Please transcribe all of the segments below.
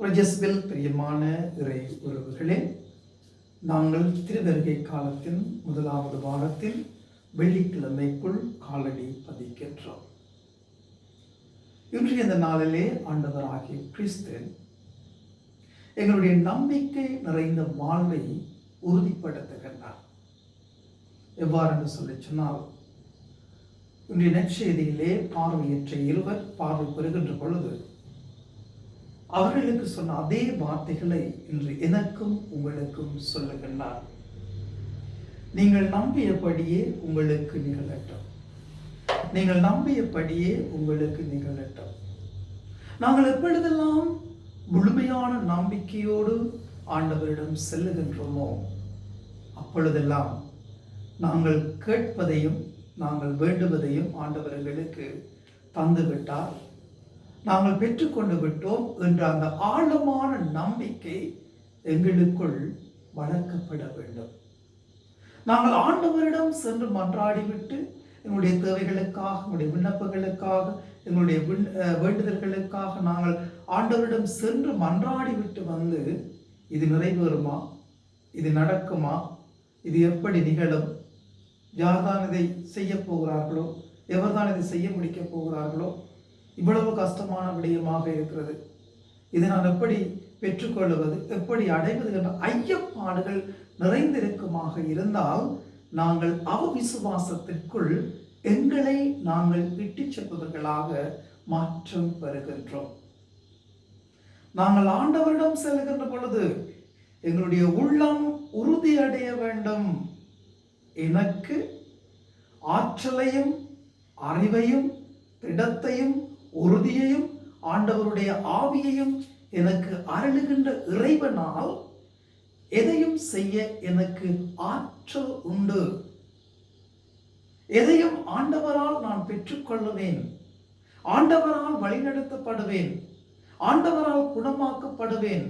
பிரஜஸ்வில் பிரியமான இறை உறவுகளே நாங்கள் திருவருகை காலத்தின் முதலாவது வாரத்தில் வெள்ளிக்கிழமைக்குள் காலடி பதிக்கின்றோம். இன்றைய இந்த நாளிலே ஆண்டவராகிய கிறிஸ்து எங்களுடைய நம்பிக்கை நிறைந்த வாழ்வை உறுதிப்படுத்துகின்றார். எவ்வாறு என்று சொல்லி சொன்னால் இன்றைய நற்செய்தியிலே பார்வையற்ற இருவர் பார்வை பெறுகின்ற பொழுது அவர்களுக்கு சொன்ன அதே வார்த்தைகளை இன்று எனக்கும் உங்களுக்கும் சொல்லுகின்றார். நீங்கள் நம்பியபடியே உங்களுக்கு நிகழட்டும். நீங்கள் நம்பியபடியே உங்களுக்கு நிகழட்டும். நாங்கள் எப்பொழுதெல்லாம் முழுமையான நம்பிக்கையோடு ஆண்டவரிடம் செல்லுகின்றோமோ அப்பொழுதெல்லாம் நாங்கள் கேட்பதையும் நாங்கள் வேண்டுவதையும் ஆண்டவர்களுக்கு தந்துவிட்டார். நாங்கள் பெற்றுக்கொண்டு விட்டோம் என்ற அந்த ஆழமான நம்பிக்கை எங்களுக்குள் வளர்க்கப்பட வேண்டும். நாங்கள் ஆண்டவரிடம் சென்று மன்றாடிவிட்டு எங்களுடைய தேவைகளுக்காக எங்களுடைய விண்ணப்பங்களுக்காக எங்களுடைய வேண்டுதல்களுக்காக நாங்கள் ஆண்டவரிடம் சென்று மன்றாடி விட்டு வந்து இது நிறைவேறுமா? இது நடக்குமா? இது எப்படி நிகழும்? யார்தான் இதை செய்ய போகிறார்களோ? எவர்தான் இதை செய்ய முடிக்கப் போகிறார்களோ? இவ்வளவு கஷ்டமான விடயமாக இருக்கிறது. இதை நான் எப்படி பெற்றுக்கொள்வது? எப்படி அடைவது என்ற ஐயப்பாடுகள் நிறைந்திருக்குமாக இருந்தால் நாங்கள் அவவிசுவாசத்திற்குள் எங்களை நாங்கள் விட்டுச் செல்பவர்களாக மாற்றம் பெறுகின்றோம். நாங்கள் ஆண்டவரிடம் செல்கின்ற பொழுது எங்களுடைய உள்ளம் உறுதியடைய வேண்டும். எனக்கு ஆற்றலையும் அறிவையும் திடத்தையும் உறுதியையும் ஆண்டவருடைய ஆவியையும் எனக்கு அருளுகின்ற இறைவனால் எதையும் செய்ய எனக்கு ஆற்றல் உண்டு. எதையும் ஆண்டவரால் நான் பெற்றுக்கொள்ளுவேன். ஆண்டவரால் வழிநடத்தப்படுவேன். ஆண்டவரால் குணமாக்கப்படுவேன்.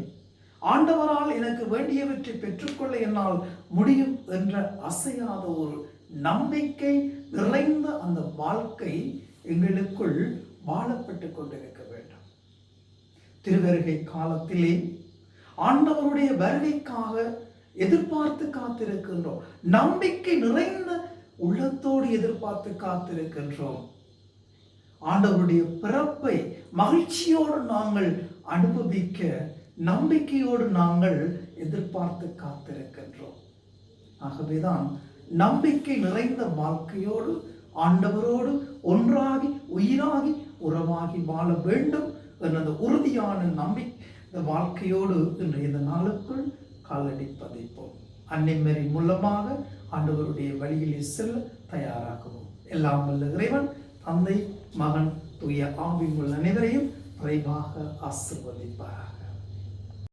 ஆண்டவரால் எனக்கு வேண்டியவற்றை பெற்றுக்கொள்ள என்னால் முடியும் என்ற அசையாத ஒரு நம்பிக்கை நிறைந்த அந்த வாழ்க்கை எங்களுக்குள் வாழப்பட்டு கொண்டிருக்க வேண்டும். திருவருகை காலத்திலே ஆண்டவருடைய வருகைக்காக எதிர்பார்த்து காத்திருக்கின்றோம். நம்பிக்கை நிறைந்த உள்ளத்தோடு எதிர்பார்த்து காத்திருக்கின்றோம். ஆண்டவருடைய பிறப்பை மகிழ்ச்சியோடு நாங்கள் அனுபவிக்க நம்பிக்கையோடு நாங்கள் எதிர்பார்த்து காத்திருக்கின்றோம். ஆகவேதான் நம்பிக்கை நிறைந்த வாழ்க்கையோடு ஆண்டவரோடு ஒன்றாகி உயிராகி உறவாகி வாழ வேண்டும் என்ற அந்த உறுதியான நம்பி இந்த வாழ்க்கையோடு இன்றைய இந்த நாளுக்குள் காலடி பதிப்போம் அன்னைமரி மூலமாக ஆண்டவருடைய வழியிலே செல்ல தயாராகவும். எல்லாம் வல்ல இறைவன் தந்தை மகன் தூய ஆவி உள்ள அனைவரையும் விரைவாக ஆசிர்வதிப்பார்